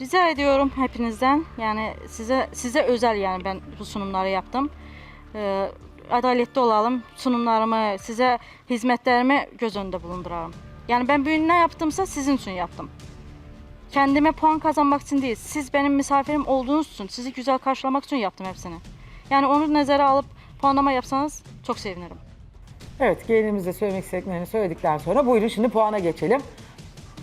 Rica ediyorum hepinizden. Yani size size özel yani ben bu sunumları yaptım. Ee, adaletli olalım. Sunumlarımı, size hizmetlerimi göz önünde bulunduralım. Yani ben bugün ne yaptımsa sizin için yaptım. Kendime puan kazanmak için değil, siz benim misafirim olduğunuz için, sizi güzel karşılamak için yaptım hepsini. Yani onu nazara alıp puanlama yapsanız çok sevinirim. Evet, gelinimiz de söylemek istediklerini söyledikten sonra buyurun şimdi puana geçelim.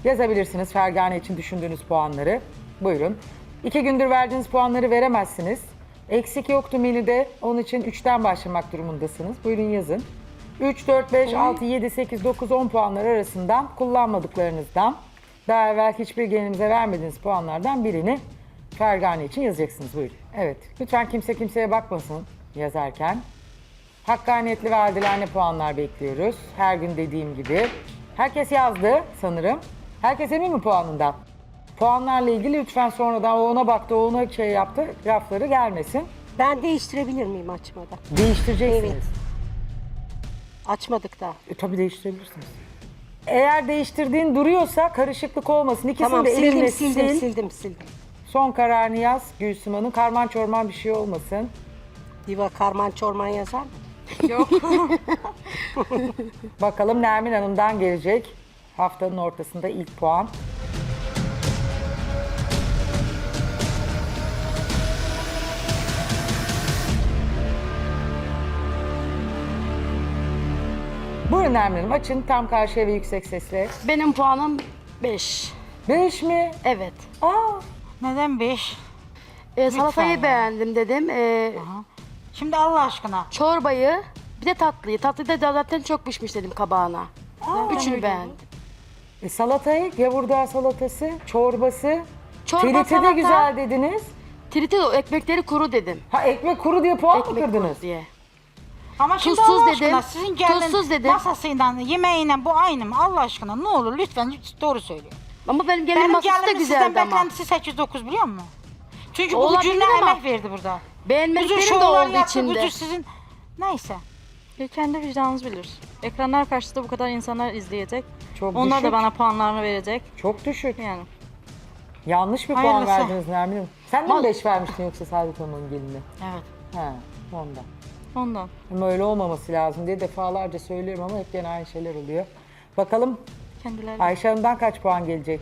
Yazabilirsiniz Fergane için düşündüğünüz puanları. Buyurun. İki gündür verdiğiniz puanları veremezsiniz. Eksik yoktu menüde. Onun için 3'ten başlamak durumundasınız. Buyurun yazın. 3, 4, 5, 6, 7, 8, 9, 10 puanlar arasından kullanmadıklarınızdan daha evvel hiçbir gelinimize vermediğiniz puanlardan birini Fergane için yazacaksınız. Buyurun. Evet. Lütfen kimse kimseye bakmasın yazarken. Hakkaniyetli ve adilane puanlar bekliyoruz. Her gün dediğim gibi. Herkes yazdı sanırım. Herkes emin mi puanından? Puanlarla ilgili lütfen sonradan o ona baktı, o ona şey yaptı, lafları gelmesin. Ben değiştirebilir miyim açmadan? Değiştireceksiniz. Evet. Açmadık daha. E, tabii değiştirebilirsiniz. Eğer değiştirdiğin duruyorsa karışıklık olmasın. İkisini Tamam de sildim elinle sildim sil. sildim sildim. Son kararını yaz Gülsüm Hanım. Karman çorman bir şey olmasın. Diva karman çorman yazar mı? Yok. Bakalım Nermin Hanım'dan gelecek. Haftanın ortasında ilk puan. Buyurun Nermin Hanım açın tam karşıya ve yüksek sesle. Benim puanım 5. Beş mi? Evet. Aa, Neden 5? Ee, salatayı ya. beğendim dedim. Ee, Şimdi Allah aşkına. çorbayı bir de tatlıyı. Tatlıyı da zaten çok pişmiş dedim kabağına. Üçünü beğendim. e, salatayı, gavurdağ salatası, çorbası. Çorba, Triti de salata. güzel dediniz. Triti o ekmekleri kuru dedim. Ha ekmek kuru diye puan mı Ekmek kırdınız? kuru diye. Ama şimdi Tuzsuz Allah dedim, aşkına sizin gelin tuzsuz dedim. masasıyla yemeğiyle bu aynı mı? Allah aşkına ne olur lütfen doğru söylüyor. Ama benim gelinim Benim masası da gelinim sizden güzeldi ama. beklentisi 8-9 biliyor musun? Çünkü bu Olabilir gücünle ama- emek verdi burada. Bütün Beğenmediklerim de şovlar oldu yaptı, içinde. bütün sizin... Neyse. Ya kendi vicdanınız bilir. Ekranlar karşısında bu kadar insanlar izleyecek. Çok Onlar düşük. da bana puanlarını verecek. Çok düşük. Yani Yanlış bir puan Hayırlısı. verdiniz Nermin Hanım. Sen de mi 5 vermiştin yoksa Saadet Hanım'ın geline? Evet. Ha, ondan. Ondan. Ama öyle olmaması lazım diye defalarca söylüyorum ama hep gene aynı şeyler oluyor. Bakalım Kendileri. Ayşe Hanım'dan kaç puan gelecek?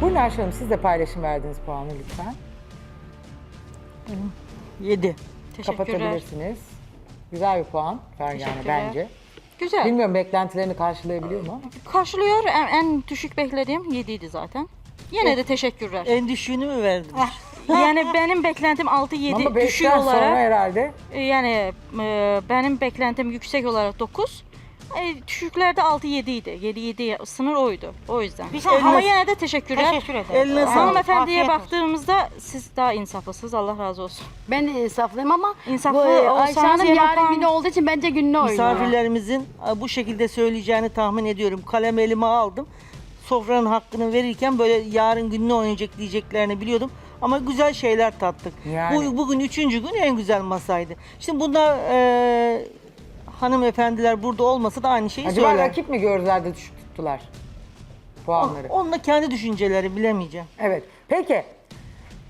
Buyurun Ayşe Hanım siz de paylaşım verdiğiniz puanı lütfen. 7. Teşekkürler. Kapatabilirsiniz. Güzel bir puan Fergane Teşekkürler. bence. Güzel. Bilmiyorum beklentilerini karşılayabiliyor mu? Karşılıyor. En, en düşük beklediğim 7 idi zaten. Yine de teşekkürler. En düşüğünü mü verdin? yani benim beklentim 6-7 Ama düşük 5'ten sonra olarak. herhalde Yani e, benim beklentim yüksek olarak 9. E, düşüklerde 6-7 idi. 7-7 sınır oydu. O yüzden. Bize Ama yine de teşekkürler. Teşekkür ederim. Eline sağlık. Hanımefendiye Afiyet olsun. baktığımızda siz daha insaflısınız. Allah razı olsun. Ben de insaflıyım ama İnsaflı bu, e, olsanız Ayşe Hanım yarın günü olduğu için bence gününü oynuyor. Misafirlerimizin e, bu şekilde söyleyeceğini tahmin ediyorum. Kalem elime aldım. Sofranın hakkını verirken böyle yarın gününü oynayacak diyeceklerini biliyordum. Ama güzel şeyler tattık. Yani. Bu, bugün üçüncü gün en güzel masaydı. Şimdi bunlar e, hanımefendiler burada olmasa da aynı şeyi acaba söyler. rakip mi gördüler de düşük tuttular puanları? Onunla kendi düşünceleri bilemeyeceğim. Evet. Peki.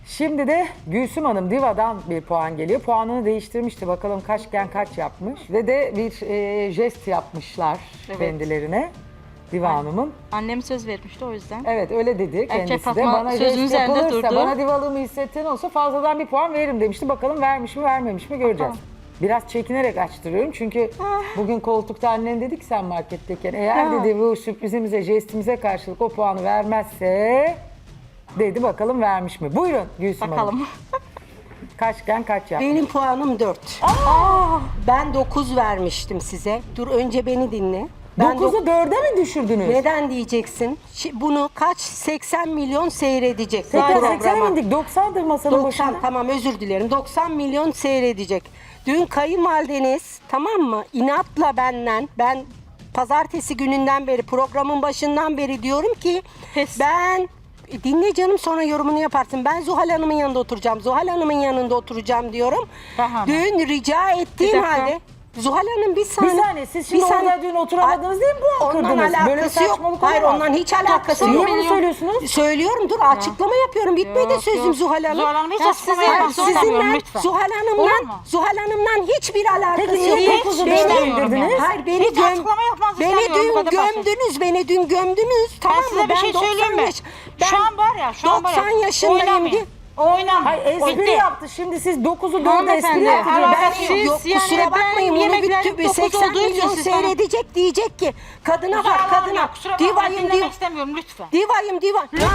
Şimdi de Gülsüm Hanım Diva'dan bir puan geliyor. Puanını değiştirmişti. Bakalım kaçken kaç yapmış. Ve de bir e, jest yapmışlar Evet. kendilerine. Diva Hanım'ın. Annem söz vermişti o yüzden. Evet öyle dedi kendisi de. Fatma Bana sözün jest üzerinde yapılırsa, durdu. bana divalığımı hissettiğin olsa fazladan bir puan veririm demişti. Bakalım vermiş mi vermemiş mi göreceğiz. Biraz çekinerek açtırıyorum çünkü bugün koltukta annen dedi ki sen marketteyken eğer dedi bu sürprizimize, jestimize karşılık o puanı vermezse dedi bakalım vermiş mi? Buyurun Gülsüm Hanım. Bakalım. Kaçken kaç yapmış? Benim puanım 4. Ben 9 vermiştim size. Dur önce beni dinle. Ben 9'u 4'e mi düşürdünüz? Neden diyeceksin? Şi- Bunu kaç 80 milyon seyredecek bu Tekrar 80'e programa. indik. 90'dır masanın 90 başında. tamam özür dilerim. 90 milyon seyredecek. Dün kayınvalideniz tamam mı? İnatla benden ben pazartesi gününden beri programın başından beri diyorum ki Pes. ben dinle canım sonra yorumunu yaparsın. Ben Zuhal Hanım'ın yanında oturacağım. Zuhal Hanım'ın yanında oturacağım diyorum. Daha ne? Dün rica ettiğim Bir dakika. halde Zuhal Hanım bir Bir saniye. saniye siz şimdi bir saniye. orada dün oturamadınız değil mi bu Ondan? Böyle alakası yok. saçmalık Hayır olamaz. ondan hiç alakası Niye yok. bunu söylüyorsunuz? Söylüyorum dur açıklama yapıyorum. Bitmedi Yok, sözüm. Zuhal Hanım. Zuhal Hanım hiç Ya açıklama sizin- istemiyorum sizinle lütfen. Zuhal Olur Hanım'dan mu? Zuhal Hanım'dan hiçbir alakası Peki yok. niye Hiç dokuzu beni- istemiyorum indirdiniz? yani. Hayır beni Hiç göm, açıklama yapmanızı beni istemiyorum, dün bu kadar basit. gömdünüz, beni dün gömdünüz. Tamam Ben mı? size bir şey 90 söyleyeyim mi? Şu an var ya, şu an var ya. 90 yaşındayım oynamayın. Oynamayın. Hayır espri Bitti. yaptı. Şimdi siz 9'u 4'e espri Hanımefendi, yaptı. alakası Ben- yok. Yok Siz yani kusura bakmayın benim bunu yemeklerim bütün dokuz 80 olduğu için milyon siz bana- seyredecek diyecek ki kadına Kusura bak bakmayın, kadına Kusura bakmayın divayım dinlemek div istemiyorum lütfen. divayım diva Lütfen.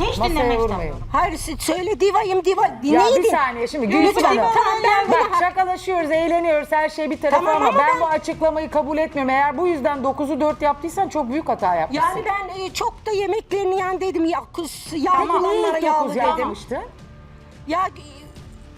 Hiç Masaya dinlemek vurmayın. istemiyorum. Hayır siz söyle divayım diva Ya bir saniye şimdi Gülsüm Lütfen. Hanım. Tamam, ben Bak bunu- şakalaşıyoruz, eğleniyoruz her şey bir tarafa Tamam, ama, ama ben, ben- bu açıklamayı kabul etmiyorum. Eğer bu yüzden 9'u 4 yaptıysan çok büyük hata yapmışsın. Yani ben e, çok da yemeklerini dedim ya kus yağlı niye olanlara yağlı 9 dedim. yapmıştın? Ya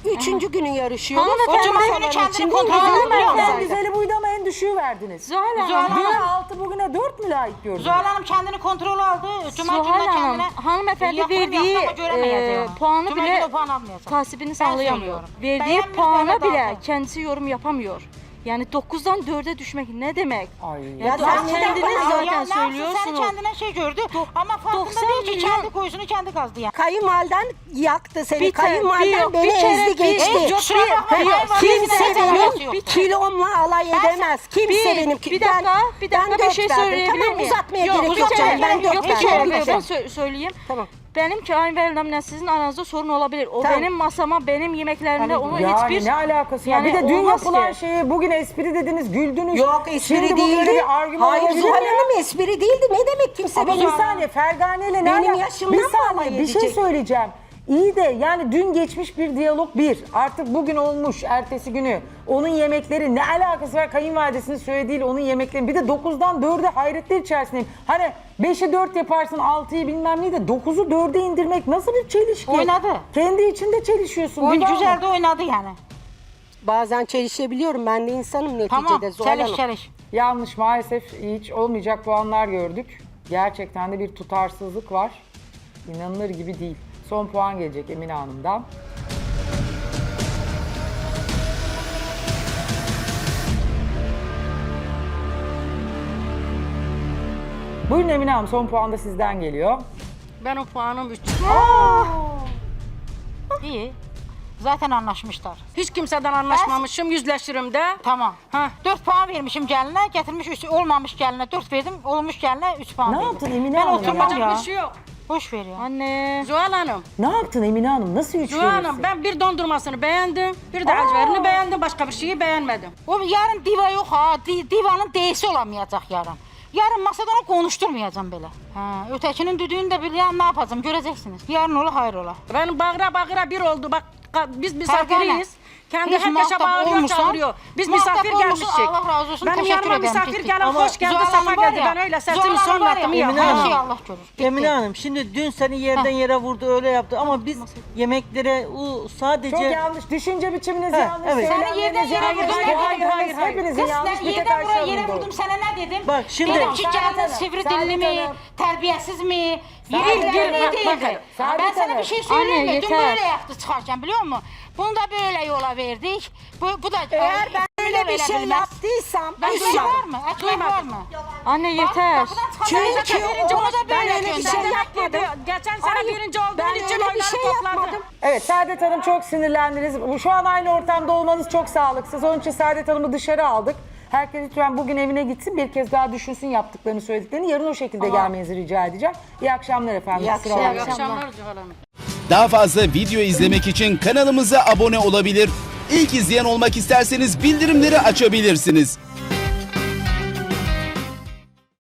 e, üçüncü günü yarışıyoruz. Hanımefendi, O kendini masaların içinde kontrol musun? En zaten. güzeli buydu ama en düşüğü verdiniz. Zuhal Hanım, Zuhal Hanım. Düne 6 bugüne 4 mü layık gördünüz? Zuhal Hanım kendini kontrol aldı. Cuma Zuhal Hanım, kendine hanımefendi yaparım, verdiği yaptım ama göremeyeceğim e, puanı Cuma bile günü puan almayacak. tasibini sağlayamıyor. söylüyorum. Verdiği Beğenmiş, puana beğenmedi bile kendisi yorum yapamıyor. Yani 9'dan 4'e düşmek ne demek? Ay. Ya Ya sen kendiniz bana- zaten ya söylüyorsunuz. Sen kendine şey gördü ama farkında 90 değil ki milyon- kendi koyusunu kendi kazdı yani. Kayınvaliden yaktı seni. Bir Kayınvaliden bir yok, beni bir kere ezdi bir- geçti. Kusura bakma, Hayır, hayvan kimse benim yok. kilomla alay edemez. Kimse Bir- benim. bir dakika, bir dakika ben bir şey söyleyebilir Tamam miyim? uzatmaya Yok, gerek bir yok. kere-. Ben yok, dört bir verdim. kere Lütfen. ben sö- söyleyeyim. Tamam. Benim kayınvalidemle sizin aranızda sorun olabilir. O Tamam. benim masama, benim yemeklerimde onun Yani hiçbir ne alakası var? Yani Bir de dün yapılan ki. şeyi bugün espri dediniz, güldünüz. Yok espri Şimdi değildi. böyle bir argüman Hayır Zuhal? Hanım espri değildi. Ne demek kimse Ama benim bir saniye Fergane ile ne Benim yaşımdan Bir saniye bir şey söyleyeceğim. İyi de yani dün geçmiş bir diyalog bir. Artık bugün olmuş ertesi günü. Onun yemekleri ne alakası var kayınvalidesinin söylediğiyle onun yemekleri. Bir de 9'dan 4'e hayretler içerisindeyim. Hani 5'i 4 yaparsın 6'yı bilmem neyi de 9'u 4'e indirmek nasıl bir çelişki? Oynadı. Kendi içinde çelişiyorsun. Oyun mı? güzel de oynadı yani. Bazen çelişebiliyorum. Ben de insanım neticede Tamam Zuhal Hanım. çalış. Yanlış maalesef hiç olmayacak puanlar gördük. Gerçekten de bir tutarsızlık var. İnanılır gibi değil. Son puan gelecek Emine Hanım'dan. Buyurun Emine Hanım son puan da sizden geliyor. Benim puanım 3. İyi. Zaten anlaşmışlar. Hiç kimseden anlaşmamışım, yüzleşirim de. Tamam. Ha. 4 puan vermişim geline, getirmiş üç, olmamış geline 4 verdim, olmuş geline 3 puan Ne verdim. yaptın Emine Ben Hanım ya. Bir şey yok. Boş ver ya. Anne. Zuhal Hanım. Ne yaptın Emine Hanım? Nasıl üç Zuhal verirsin? Hanım ben bir dondurmasını beğendim, bir de acıverini beğendim, başka bir şeyi beğenmedim. O yarın diva yok ha. Di, divanın D'si olamayacak yarın. Yarın masada onu konuşturmayacağım böyle. Ha, ötekinin düdüğünü de bil ne yapacağım göreceksiniz. Yarın ola hayır ola. Benim bağıra bağıra bir oldu. Bak ka- biz misafiriyiz. Kendi Hiç herkese muhatap bağırıyor, olmuşsan, çağırıyor. Biz muhatap misafir olmuşsun, gelmiştik. Allah razı olsun, Benim teşekkür yanıma ederim, misafir gelip Ama hoş geldi, Zuhal safa Hanım var geldi. ya, Ben öyle Zuhal sesimi Hanım var ya, sonlattım ya. Emine Her Hanım. şeyi Allah görür. Bitti. Emine Hanım şimdi dün seni yerden yere vurdu öyle yaptı ama biz yemeklere o sadece Çok yanlış. Düşünce biçiminiz yanlış. evet. Seni söylemleriniz yerden yere yanlış, vurdum. Hayır, hayır, hayır. Hepinizin Kız yanlış. Bir tek yerden buraya Ayşe yere Hanım doğru. vurdum sana ne dedim? Bak şimdi- Dedim ki Hanım, sivri dilli mi, Hanım. terbiyesiz mi, Bak- değildi. bakın, Saadet Ben sana Hanım. bir şey söyleyeyim Anne, mi? Dün yeter. böyle yaptı çıkarken biliyor musun? Bunu da böyle yola verdik. Bu, bu da Eğer ben Bunu öyle da bir şey yaptıysam Ben üzülürüm. ekmek var mı? Ekmek var mı? Anne yeter. Çünkü o, ben böyle öyle bir şey yapmadım. Geçen sene Hayır, birinci olduğun ben için öyle bir oyları şey yapmadım. Evet Saadet Hanım çok sinirlendiniz. Bu- Şu an aynı ortamda olmanız çok sağlıksız. Onun için Saadet Hanım'ı dışarı aldık. Herkes lütfen bugün evine gitsin bir kez daha düşünsün yaptıklarını söylediklerini. Yarın o şekilde gelmenizi rica edeceğim. İyi akşamlar efendim. İyi Kusura akşamlar. İyi bakmayın. akşamlar Hanım. Daha fazla video izlemek için kanalımıza abone olabilir. İlk izleyen olmak isterseniz bildirimleri açabilirsiniz.